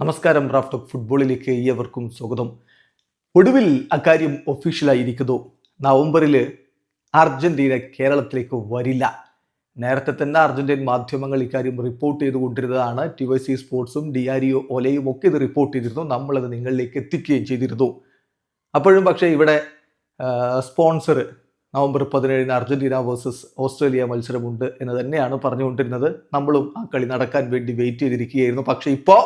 നമസ്കാരം റാഫ്റ്റോക്ക് ഫുട്ബോളിലേക്ക് ഏവർക്കും സ്വാഗതം. ഒടുവിൽ അക്കാര്യം ഒഫീഷ്യലായിരിക്കുന്നു. നവംബറിൽ അർജന്റീന കേരളത്തിലേക്ക് വരില്ല. നേരത്തെ തന്നെ അർജന്റീൻ മാധ്യമങ്ങൾ ഇക്കാര്യം റിപ്പോർട്ട് ചെയ്തുകൊണ്ടിരുന്നതാണ്. ടി വൈ സി സ്പോർട്സും ഡി ആർ ഇ ഒലയും ഒക്കെ ഇത് റിപ്പോർട്ട് ചെയ്തിരുന്നു. നമ്മളത് നിങ്ങളിലേക്ക് എത്തിക്കുകയും ചെയ്തിരുന്നു. അപ്പോഴും പക്ഷേ ഇവിടെ സ്പോൺസർ നവംബർ പതിനേഴിന് അർജന്റീന വേഴ്സസ് ഓസ്ട്രേലിയ മത്സരമുണ്ട് എന്ന് തന്നെയാണ് പറഞ്ഞുകൊണ്ടിരുന്നത്. നമ്മളും ആ കളി നടക്കാൻ വേണ്ടി വെയിറ്റ് ചെയ്തിരിക്കുകയായിരുന്നു. പക്ഷേ ഇപ്പോൾ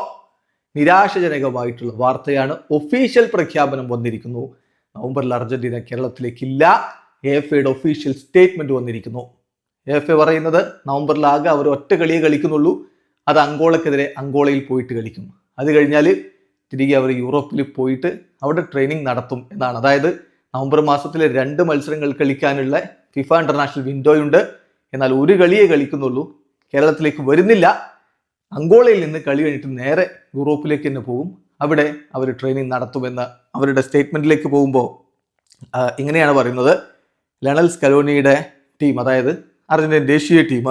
നിരാശജനകമായിട്ടുള്ള വാർത്തയാണ് ഒഫീഷ്യൽ പ്രഖ്യാപനം വന്നിരിക്കുന്നു. നവംബറിൽ അർജന്റീന കേരളത്തിലേക്കില്ല. എഫ് എയുടെ ഒഫീഷ്യൽ സ്റ്റേറ്റ്മെന്റ് വന്നിരിക്കുന്നു. എഫ് എ പറയുന്നത് നവംബറിലാകെ അവർ ഒറ്റ കളിയെ കളിക്കുന്നുള്ളൂ. അത് അങ്കോളക്കെതിരെ അങ്കോളയിൽ പോയിട്ട് കളിക്കും. അത് കഴിഞ്ഞാൽ തിരികെ അവർ യൂറോപ്പിൽ പോയിട്ട് അവിടെ ട്രെയിനിങ് നടത്തും എന്നാണ്. അതായത് നവംബർ മാസത്തിലെ രണ്ട് മത്സരങ്ങൾ കളിക്കാനുള്ള ഫിഫ ഇന്റർനാഷണൽ വിൻഡോയുണ്ട് എന്നാൽ ഒരു കളിയെ കളിക്കുന്നുള്ളൂ. കേരളത്തിലേക്ക് വരുന്നില്ല. അങ്കോളയിൽ നിന്ന് കളി കഴിഞ്ഞിട്ട് നേരെ യൂറോപ്പിലേക്ക് തന്നെ പോകും. അവിടെ അവർ ട്രെയിനിങ് നടത്തുമെന്ന് അവരുടെ സ്റ്റേറ്റ്മെന്റിലേക്ക് പോകുമ്പോൾ ഇങ്ങനെയാണ് പറയുന്നത്. ലണൽ സ്കലോണിയുടെ ടീം അതായത് അർജന്റീൻ ദേശീയ ടീം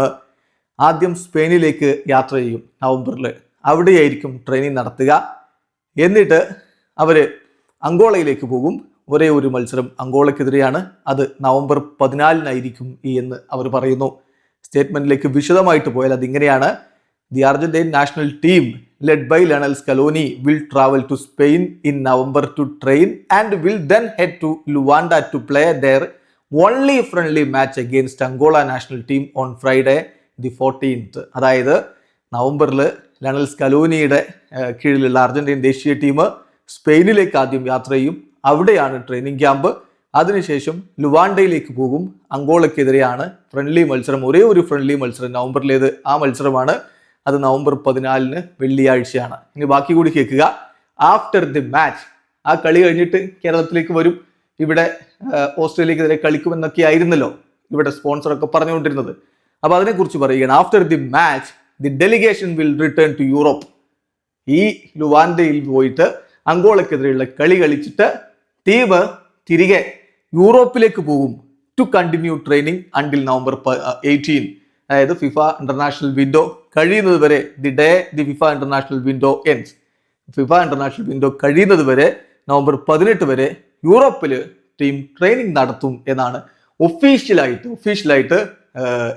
ആദ്യം സ്പെയിനിലേക്ക് യാത്ര ചെയ്യും നവംബറിൽ അവിടെയായിരിക്കും ട്രെയിനിങ് നടത്തുക. എന്നിട്ട് അവർ അങ്കോളയിലേക്ക് പോകും. ഒരേ ഒരു മത്സരം അങ്കോളയ്ക്കെതിരെയാണ്. അത് നവംബർ പതിനാലിനായിരിക്കും ഈ എന്ന് അവർ പറയുന്നു. സ്റ്റേറ്റ്മെന്റിലേക്ക് വിശദമായിട്ട് പോയാൽ അതിങ്ങനെയാണ്. The Argentine national team, led by Lionel Scaloni, will travel to Spain in November to train and will then head to Luanda to play their only friendly match against Angola national team on Friday, the 14th. അതായത് നവംബറിൽ Lionel സ്കലോനിയുടെ കീഴിലുള്ള Argentine ദേശീയ team സ്പെയിനിലേക്ക് ആദ്യം യാത്ര ചെയ്യും അവിടെയാണ് training camp അതിനുശേഷം ലുവാണ്ടയിലേക്ക് പോകും അങ്കോളയ്ക്കെതിരെയാണ് ഫ്രണ്ട്ലി മത്സരം ഒരേ ഒരു ഫ്രണ്ട്ലി മത്സരം നവംബറിലേത് ആ മത്സരമാണ് അത് നവംബർ പതിനാലിന് വെള്ളിയാഴ്ചയാണ്. ഇനി ബാക്കി കൂടി കേൾക്കുക. ആഫ്റ്റർ ദി മാച്ച് ആ കളി കഴിഞ്ഞിട്ട് കേരളത്തിലേക്ക് വരും. ഇവിടെ ഓസ്ട്രേലിയക്കെതിരെ കളിക്കുമെന്നൊക്കെ ആയിരുന്നല്ലോ ഇവിടെ സ്പോൺസറൊക്കെ പറഞ്ഞുകൊണ്ടിരുന്നത്. അപ്പൊ അതിനെക്കുറിച്ച് പറയുകയാണ്. After the match the delegation will return to Europe ഈ ലുവാൻഡയിൽ പോയിട്ട് അങ്കോളക്കെതിരെയുള്ള കളി കളിച്ചിട്ട് ടീം തിരികെ യൂറോപ്പിലേക്ക് പോകും. To continue training until November eighteen അതായത് ഫിഫ ഇന്റർനാഷണൽ വിൻഡോ കഴിയുന്നത് വരെ the day the FIFA international window ends FIFA international window കഴിയുന്നത് വരെ നവംബർ പതിനെട്ട് വരെ യൂറോപ്പിൽ ടീം ട്രെയിനിങ് നടത്തും എന്നാണ് ഒഫീഷ്യലായിട്ട് ഒഫീഷ്യലായിട്ട്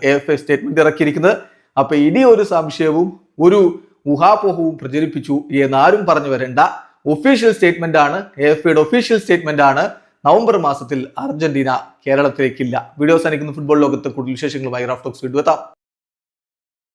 എ എഫ് എ സ്റ്റേറ്റ്മെന്റ് ഇറക്കിയിരിക്കുന്നത്. അപ്പൊ ഇനി ഒരു സംശയവും ഒരു ഊഹാപോഹവും പ്രചരിപ്പിച്ചു എന്നാരും പറഞ്ഞു വരേണ്ട. ഒഫീഷ്യൽ സ്റ്റേറ്റ്മെന്റ് ആണ് എ എഫ് എയുടെ ഒഫീഷ്യൽ സ്റ്റേറ്റ്മെന്റ് ആണ്. നവംബർ മാസത്തിൽ അർജന്റീന കേരളത്തിലേക്കില്ല. വീഡിയോ സാധിക്കുന്ന ഫുട്ബോൾ ലോകത്ത് കൂടുതൽ വിശേഷങ്ങളുമായി റാഫ്റ്റോക്സ് വീണ്ടും എത്താം.